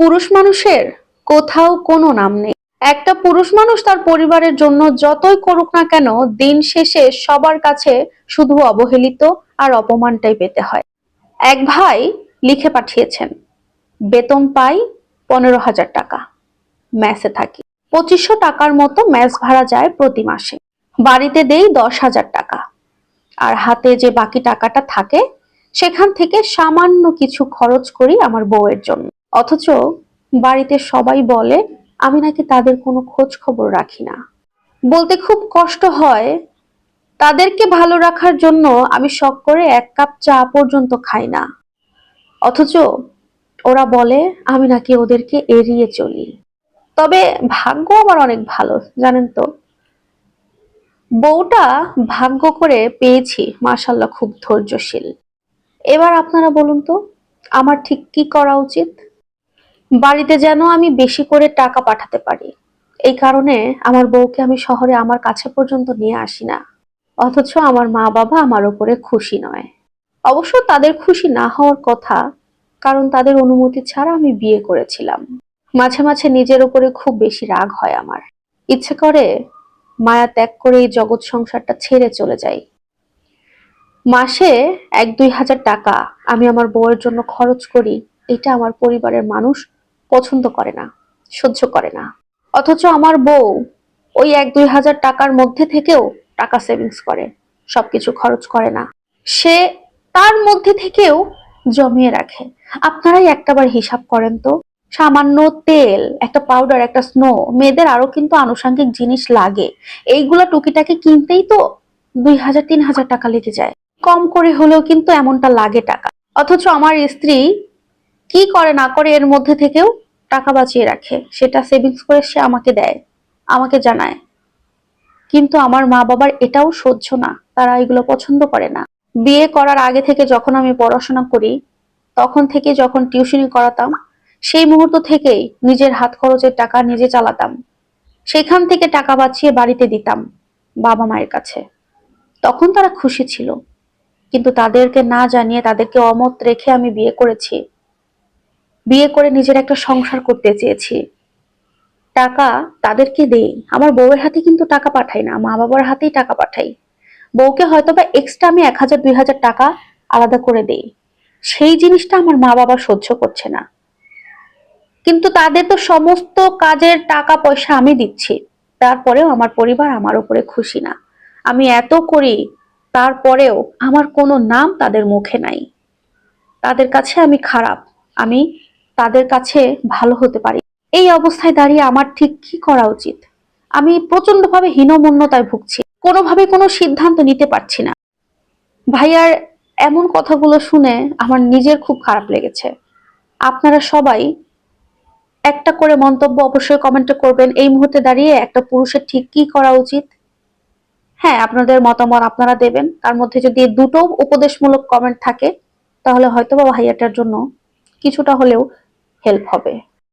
পুরুষ মানুষের কোথাও কোনো নাম নেই। একটা পুরুষ মানুষ তার পরিবারের জন্য যতই করুক না কেন, দিন শেষে সবার কাছে শুধু অবহেলিত আর অপমানটাই পেতে হয়। এক ভাই লিখে পাঠিয়েছেন, বেতন পাই পনেরো হাজার টাকা, ম্যাসে থাকি। পঁচিশশো টাকার মতো ম্যাস ভাড়া যায় প্রতি মাসে। বাড়িতে দেই দশ হাজার টাকা। আর হাতে যে বাকি টাকাটা থাকে, সেখান থেকে সামান্য কিছু খরচ করি আমার বউয়ের জন্য। অথচ বাড়িতে সবাই বলে, আমি নাকি তাদের কোনো খোঁজ খবর রাখি না। বলতে খুব কষ্ট হয়, তাদেরকে ভালো রাখার জন্য আমি শখ করে এক কাপ চা পর্যন্ত খাই না। অথচ ওরা বলে, আমি নাকি ওদেরকে এড়িয়ে চলি। তবে ভাগ্য আমার অনেক ভালো, জানেন তো। বউটা ভাগ্য করে পেয়েছি মাশাল্লাহ খুব ধৈর্যশীল। এবার আপনারা বলুন তো, আমার ঠিক কি করা উচিত? বাড়িতে যেন আমি বেশি করে টাকা পাঠাতে পারি। এই কারণে আমার বউকে আমি শহরে আমার কাছে পর্যন্ত নিয়ে আসি না। অথচ আমার মা বাবা আমার উপরে খুশি নয়। অবশ্য তাদের খুশি না হওয়ার কথা, কারণ তাদের অনুমতি ছাড়া আমি বিয়ে করেছিলাম। মাঝে মাঝে নিজের উপরে খুব বেশি রাগ হয় আমার। ইচ্ছে করে মায়া ত্যাগ করে এই জগৎ সংসারটা ছেড়ে চলে যাই। মাসে এক দুই হাজার টাকা আমি আমার বউয়ের জন্য খরচ করি। এটা আমার পরিবারের মানুষ পছন্দ করে না, সহ্য করে না। অথচ আমার বউ ওই এক দুই হাজার টাকার মধ্যে থেকেও টাকা সেভিংস করে, সবকিছু খরচ করে না। সে তার মধ্যে থেকেও জমিয়ে রাখে। আপনারাই একটাবার হিসাব করেন তো, সামান্য তেল, একটা পাউডার একটা স্নো মেয়েদের আরও কিন্তু আনুষঙ্গিক জিনিস লাগে। এইগুলা টুকিটাকি কিনতেই তো দুই হাজার, তিন হাজার টাকা লেগে যায়। কম করে হলেও কিন্তু এমনটা লাগে টাকা। অথচ আমার স্ত্রী কি করে না করে এর মধ্যে থেকেও টাকা বাঁচিয়ে রাখে, সেটা সেভিংস করে সে আমাকে দেয়, আমাকে জানায়। কিন্তু আমার মা বাবার এটাও সহ্য না, তারা এগুলো পছন্দ করে না। বিয়ে করার আগে থেকে যখন আমি পড়াশোনা করি, তখন থেকে যখন টিউশনি করাতাম, সেই মুহূর্ত থেকেই নিজের হাত খরচের টাকা নিজে চালাতাম। সেখান থেকে টাকা বাঁচিয়ে বাড়িতে দিতাম বাবা মায়ের কাছে। তখন তারা খুশি ছিল, কিন্তু তাদেরকে না জানিয়ে তাদেরকে অমত রেখে আমি বিয়ে করেছি। বিয়ে করে নিজের একটা সংসার করতে চেয়েছি। টাকা তাদেরকে দেই। আমার বউয়ের হাতে কিন্তু টাকা পাঠাই না, মা বাবার হাতেই টাকা পাঠাই। বউকে হয়তো বা এক্সট্রা আমি এক হাজার, দুই হাজার টাকা আলাদা করে দেই। সেই জিনিসটা আমার মা বাবা সহ্য করছে না। কিন্তু তাদের তো সমস্ত কাজের টাকা পয়সা আমি দিচ্ছি। তারপরেও আমার পরিবার আমার উপরে খুশি না। আমি এত করি, তারপরেও আমার কোনো নাম তাদের মুখে নাই। তাদের কাছে আমি খারাপ। আমি তাদের কাছে ভালো হতে পারি। এই অবস্থায় দাঁড়িয়ে আমার ঠিক কি করা উচিত? আমি প্রচন্ডভাবে হীনমন্যতায় ভুগছি। কোনোভাবে কোনো সিদ্ধান্ত নিতে পারছি না। ভাইয়ার এমন কথাগুলো শুনে আমার নিজের খুব খারাপ লেগেছে। আপনারা সবাই একটা করে মন্তব্য অবশ্যই কমেন্টে করবেন। এই মুহূর্তে দাঁড়িয়ে একটা পুরুষের ঠিক কি করা উচিত? হ্যাঁ আপনাদের মতামত আপনারা দেবেন। তার মধ্যে যদি দুটো উপদেশমূলক কমেন্ট থাকে, তাহলে হয়তো বা ভাইয়াটার জন্য কিছুটা হলেও হেল্প হবে।